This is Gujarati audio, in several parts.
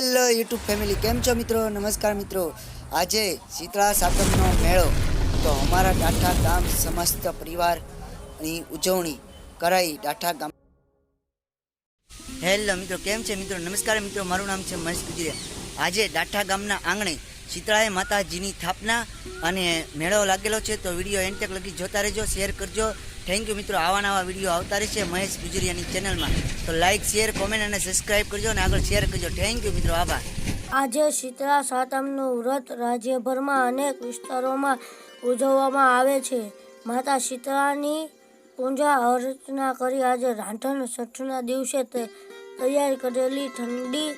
હેલો યુટ્યુબ ફેમિલી કેમ છો મિત્રો? નમસ્કાર મિત્રો. આજે શીતળા સાતમનો મેળો. તો અમારા ડાઠા ગામ સમસ્ત પરિવારની ઉજવણી કરાઈ ડાઠા ગામ હેલો મિત્રો, કેમ છે મિત્રો? નમસ્કાર મિત્રો, મારું નામ છે મહેશ ગુજરિયા. આજે ડાઠા ગામના આંગણે શીતળાએ માતાજીની સ્થાપના અને મેળો લાગેલો છે. તો વીડિયો એન્ડ તક લગી જોતા રહેજો શેર કરજો. થેન્ક યુ મિત્રો, આવા નવા વીડિયો આવતા રહેશે મહેશ ગુજરિયાની ચેનલમાં તો લાઇક શેર કોમેન્ટ અને સબસ્ક્રાઇબ કરજો અને આગળ શેર કરજો. થેન્ક યુ મિત્રો, આભાર. આજે શીતળા સાતમનું વ્રત રાજ્યભરમાં અનેક વિસ્તારોમાં ઉજવવામાં આવે છે. માતા શીતળાની પૂજા અર્ચના કરી આજે રાંધણ છઠના દિવસે તૈયાર કરેલી ઠંડી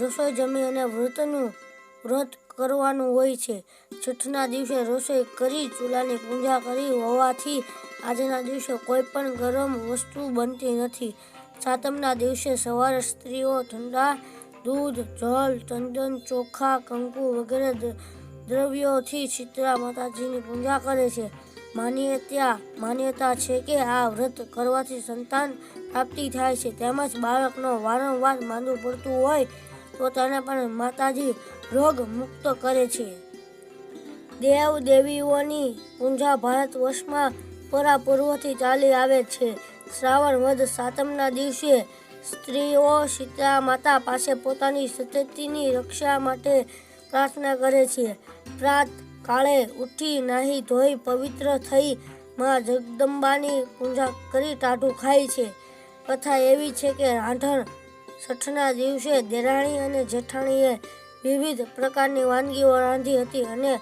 રસોઈ જમી અને વ્રતનું વ્રત કરવાનું હોય છે. છઠના દિવસે રસોઈ કરી ચૂલાની પૂજા કરી હોવાથી આજના દિવસે કોઈ પણ ગરમ વસ્તુ બનતી નથી. સાતમના દિવસે સવારે સ્ત્રીઓ ઠંડા દૂધ, જળ ચંદન ચોખા, કંકુ વગેરે દ્રવ્યોથી શીતળા માતાજીની પૂજા કરે છે. માન્યતા માન્યતા છે કે આ વ્રત કરવાથી સંતાન પ્રાપ્તિ થાય છે. તેમજ બાળકનો વારંવાર માંદું પડતું હોય તો તેને પણ માતાજી રોગ મુક્ત કરે છે. દેવ દેવીઓની પૂજા ભારત વર્ષમાં પરાપૂર્વથી ચાલી આવે છે. શ્રાવણ વધ સાતમના દિવસે સ્ત્રીઓ સીતા માતા પાસે પોતાની સતતીની રક્ષા માટે પ્રાર્થના કરે છે. પ્રાત કાળે ઉઠી નાહી ધોઈ પવિત્ર થઈ માં જગદંબાની પૂજા કરી ટાઢું ખાય છે. કથા એવી છે કે રાંધણ છઠના દિવસે દેરાણી અને જેઠાણીએ વિવિધ પ્રકારની વાનગીઓ રાંધી હતી અને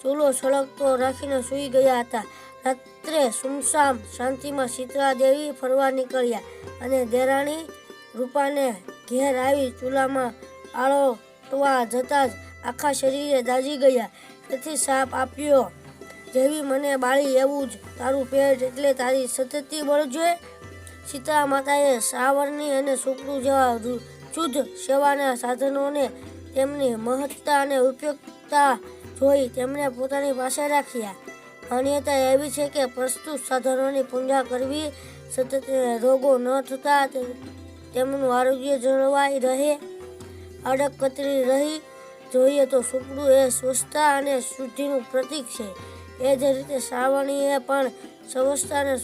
ચૂલો સળગતો રાખીને સૂઈ ગયા હતા. રાત્રે સુમસામ શાંતિમાં શીતળા દેવી ફરવા નીકળ્યા અને દેરાણી રૂપાને ઘેર આવી ચૂલામાં આળોટવા જતાં જ આખા શરીરે દાઝી ગયા. તેથી સાપ આપ્યો, જેવી મને બાળી એવું જ તારું પેટ એટલે તારી સતતી બળજે સીતા માતાએ સાવરની અને સુકડું જેવા શુદ્ધ સેવાના સાધનોને તેમની મહત્તા અને ઉપયોગતા જોઈ તેમણે પોતાની પાસે રાખ્યા માન્યતા એવી છે કે પ્રસ્તુત સાધનોની પૂજા કરવી સતત રોગો ન થતા તેમનું આરોગ્ય જળવાઈ રહે. અડકતરી રહી, જોઈએ તો સુપડું એ સ્વચ્છતા અને શુદ્ધિનું પ્રતીક છે. એ જ રીતે શ્રાવણીએ પણ સ્વચ્છતા અને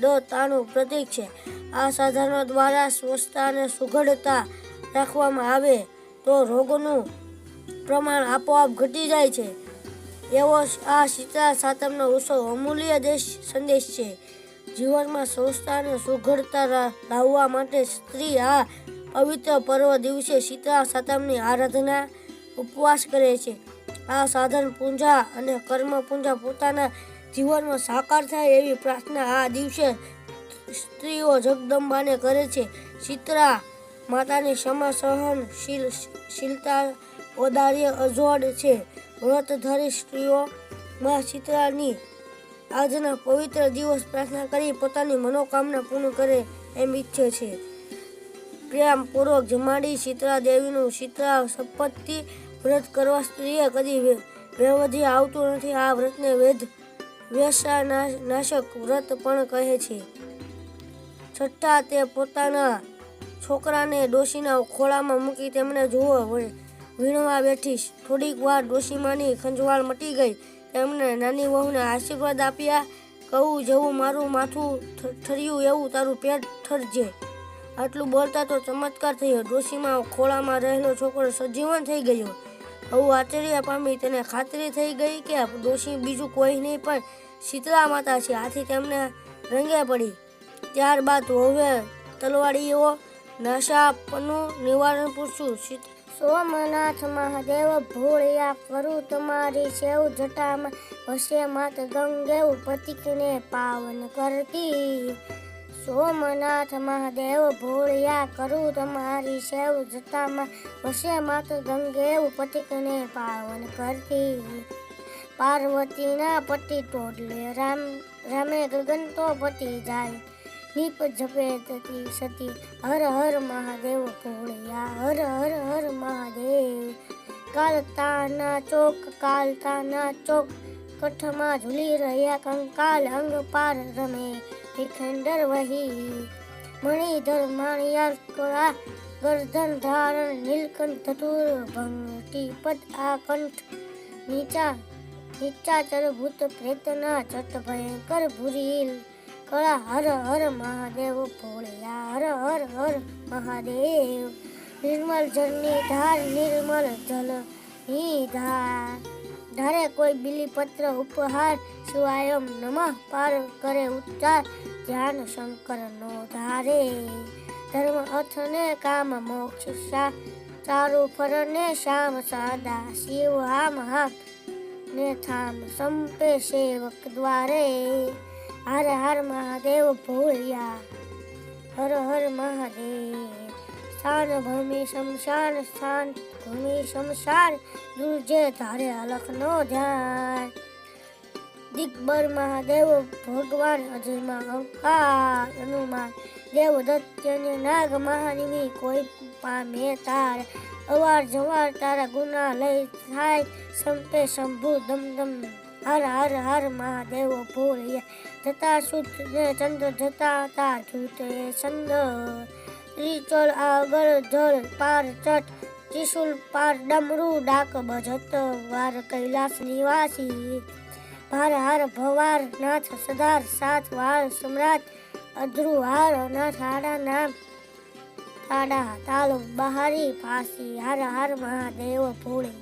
સુઘડતાનું પ્રતીક છે. આ સાધનો દ્વારા સ્વચ્છતા અને સુઘડતા રાખવામાં આવે તો રોગોનું પ્રમાણ આપોઆપ ઘટી જાય છે. એવો આ શીતળા સાતમનો ઉત્સવ અમૂલ્ય દેશ સંદેશ છે. જીવનમાં સ્વચ્છતા અને સુઘડતા લાવવા માટે સ્ત્રી આ પવિત્ર પર્વ દિવસે શીતળા સાતમની આરાધના ઉપવાસ કરે છે. આ સાધન પૂંજા અને કર્મ પૂંજા પોતાના જીવનમાં સાકાર થાય એવી પ્રાર્થના આ દિવસે સ્ત્રીઓ જગદંબાને કરે છે. ચિત્રા માતાની ક્ષમા સહન શીલ, શીલતા ઓદાર્ય અજોડ છે. વ્રતધારી સ્ત્રીઓ માં ચિત્રાની આજના પવિત્ર દિવસ પ્રાર્થના કરી પોતાની મનોકામના પૂર્ણ કરે એમ ઈચ્છે છે. પ્રેમપૂર્વક જમાડી શીતળા દેવીનું શીતળા સંપત્તિ વ્રત કરવા સ્ત્રીએ કદી વ્યવધિ આવતું નથી. આ વ્રતને વેદ વ્યસા નાશક વ્રત પણ કહે છે. છઠ્ઠા તે પોતાના છોકરાને ડોશીના ખોળામાં મૂકી તેમણે જુઓ વીણવા બેઠીશ. થોડીક વાર ડોશીમાની ખંજવાળ મટી ગઈ. તેમણે નાની વહુને આશીર્વાદ આપ્યા, કહું, જેવું મારું માથું ઠર્યું એવું તારું પેટ ઠરજે. આટલું બોલતા તો ચમત્કાર થયો. ડોશીમાં ખોળામાં રહેલો છોકરો સજીવન થઈ ગયો. હું આશ્ચર્ય પામી તેને ખાતરી થઈ ગઈ કે દોષી બીજું કોઈ નહીં, પણ શીતળા માતા છે. આથી તેમને રંગે પડી. ત્યારબાદ હવે તલવાડીઓ નશાપનું નિવારણ પૂછ્યું, શીત- સોમનાથ મહાદેવ, ભોળિયા કરું તમારી સેવ જટામાં હશે માત ગંગેવ પતિકને પાવન કરતી. સોમનાથ મહાદેવ, ભોળિયા કરું તમારી સેવ જતામાં વસે માત ગંગેવ પતિકને પાવન કરતી. પાર્વતીના પતિ ટોડલે રામ, રામે ગગન તો પતિ જાય. નીપ જપે તતી સતી, હર હર મહાદેવ ભોળિયા, હર હર હર મહાદેવ. કાલતાના ચોક કાલતાના ચોક, કઠમાં ઝૂલી રહ્યા કંકાલ અંગ પાર રમે. વિખંડર વહી મણિધર માણિયાર કળા ગર્દન ધારણ નીલકંઠ ધતુર ભંગટી પદ આ કંઠ નીચા નીચાચર ભૂત પ્રેતના ચટ ભયંકર ભૂરીલ કળા હર હર મહાદેવ ભોળિયા હર હર હર મહાદેવ નિર્મલ જળની ધાર નિર્મલ જલની ધાર કોઈ બિલીપત્ર ઉપહાર શિવાયમ નમઃ પાર કરે ઉચ્ચાર. ધ્યાન શંકર નો ધારે. ધર્મ અર્થ ને કામ મોક્ષ સા ચારુ ફર ને શ્યામ સાદા શિવ હામ હામ. ને થામ સંપે સેવક દ્વારે. હર હર મહાદેવ ભોળિયા. હર હર મહાદેવ. સ્થાન ભૂમિ શમશાન સ્થાન ભૂમિ શમશાન દુર્જે તારે અલખ નો ધ્યાન દિગ્બર મહાદેવ ભગવાન અજયમાં અંકાર હનુમાન દેવ દત્યને નાગ મહાનિમી કોઈ પામે તાર અવાર જવાર તારા ગુના લઈ થાય સંપે શંભુ દમ દમ હર હર હર મહાદેવ ભોળિયા જતા શુદ્ધ ચંદ્ર જતા તાર છૂટે છંદ ત્રિચોલ આગળ, જળ, પાર, ચટ ત્રિશુલ પાર, ડમરું, ડાક, ભજત, વાર, કૈલાસ, નિવાસી. ભાર, હાર, ભવાર, નાથ સદાર સાત વાર સમ્રાટ, અધ્રુ, હાર નાથ હાડા નામ તાડા તાલ, બહારી ફાસી હર હર, મહાદેવ, ભોળે.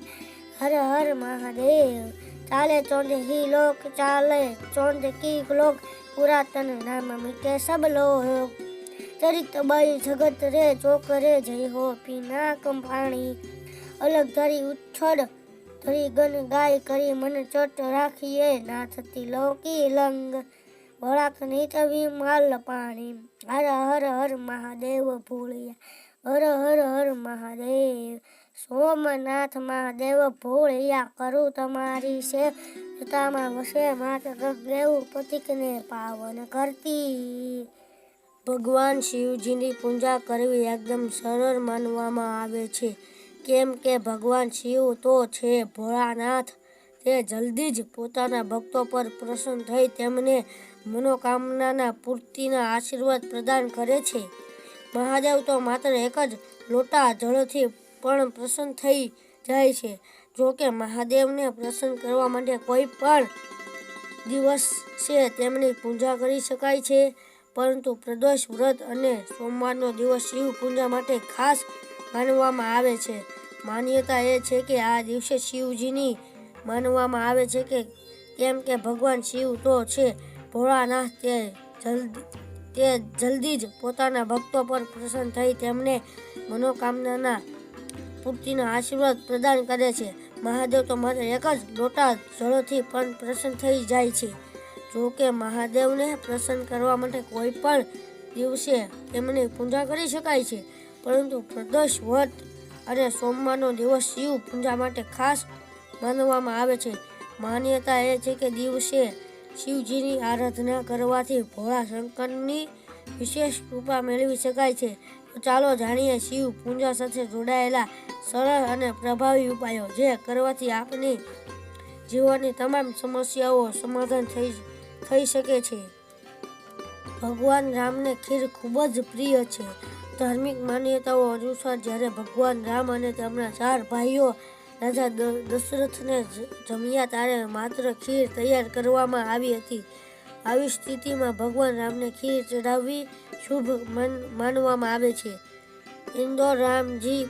હર હર, મહાદેવ, ચાલે ચોંદ, હી, લોક, ચાલે ચોંદ, કી, લોક, પુરાતન, નામ, મીટે, સબ, લોક. ચરિત બાઈ જગત રે ચોક રે જય હો પીના કંપાણી અલગ ધરી ઉછળ ધરી ગન ગાય કરી મન ચટ રાખીએ ના થતી લૌકી લંગ. વળાક નીચવી માલ પાણી. હર હર હર મહાદેવ ભોળિયા. હર હર હર મહાદેવ. સોમનાથ મહાદેવ ભોળિયા, કરું તમારી છે જતામાં વસે માત્ર દેવ પતિકને પાવન કરતી. ભગવાન શિવજીની પૂજા કરવી એકદમ સરળ માનવામાં આવે છે. કેમ કે ભગવાન શિવ તો છે ભોળાનાથ. તે જલ્દી જ પોતાના ભક્તો પર પ્રસન્ન થઈ તેમને મનોકામનાના પૂર્તિના આશીર્વાદ પ્રદાન કરે છે. મહાદેવ તો માત્ર એક જ લોટા જળથી પણ પ્રસન્ન થઈ જાય છે. જો કે મહાદેવને પ્રસન્ન કરવા માટે કોઈ પણ દિવસ છે તેમની પૂજા કરી શકાય છે. પરંતુ પ્રદોષ વ્રત અને સોમવારનો દિવસ શિવ પૂજા માટે ખાસ માનવામાં આવે છે. માન્યતા એ છે કે આ દિવસે શિવજીની માનવામાં આવે છે કે કેમ કે ભગવાન શિવ તો છે. ભોળાનાથ તે જલ્દી તે જલ્દી જ પોતાના ભક્તો પર પ્રસન્ન થઈ તેમને મનોકામનાના પૂર્તિના આશીર્વાદ પ્રદાન કરે છે. મહાદેવ તો માત્ર એક જ લોટા જળોથી પણ પ્રસન્ન થઈ જાય છે. જો કે મહાદેવને પ્રસન્ન કરવા માટે કોઈ પણ દિવસે તેમની પૂજા કરી શકાય છે. પરંતુ પ્રદોષ વ્રત અને સોમવારનો દિવસ શિવ પૂજા માટે ખાસ માનવામાં આવે છે. માન્યતા એ છે કે દિવસે શિવજીની આરાધના કરવાથી ભોળા શંકરની વિશેષ કૃપા મેળવી શકાય છે. તો ચાલો જાણીએ શિવ પૂજા સાથે જોડાયેલા સરળ અને પ્રભાવી ઉપાયો જે કરવાથી આપની જીવનની તમામ સમસ્યાઓ સમાધાન થઈ થઈ શકે છે. ભગવાન રામને ખીર ખૂબ જ પ્રિય છે. ધાર્મિક માન્યતાઓ અનુસાર જ્યારે ભગવાન રામ અને તેમના ચાર ભાઈઓ રાજા દશરથને જમ્યા ત્યારે માત્ર ખીર તૈયાર કરવામાં આવી હતી. આવી સ્થિતિમાં ભગવાન રામને ખીર ચઢાવવી શુભ માનવામાં આવે છે. ઇન્દોર રામજી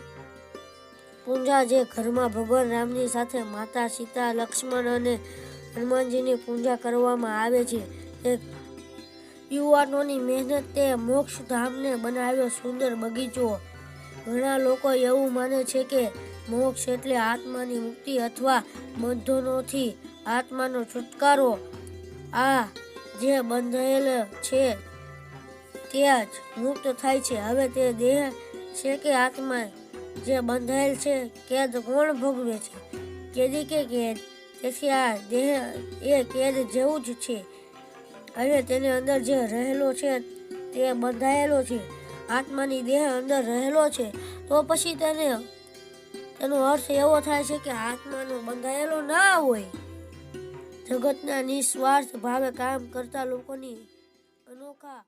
પૂજા જે ઘરમાં ભગવાન રામની સાથે માતા સીતા, લક્ષ્મણ અને હનુમાનજીની પૂજા કરવામાં આવે છે. તે યુવાનોની મહેનત તે મોક્ષધામને બનાવ્યો સુંદર બગીચો. ઘણા લોકો એવું માને છે કે મોક્ષ એટલે આત્માની મુક્તિ અથવા બંધનોથી આત્માનો છુટકારો. આ જે બંધાયેલ છે તે જ મુક્ત થાય છે. હવે તે દેહ છે કે આત્મા? જે બંધાયેલ છે, કેદ કોણ ભોગવે છે? કેદી કે કેદ? તેથી આ દેહ એ કેદ જેવું જ છે અને તેની અંદર જે રહેલો છે તે બંધાયેલો છે. આત્માની દેહ અંદર રહેલો છે. તો પછી તેને, તેનો અર્થ એવો થાય છે કે આત્માનો બંધાયેલો ના હોય. જગતના નિસ્વાર્થ ભાવે કામ કરતા લોકોની અનોખા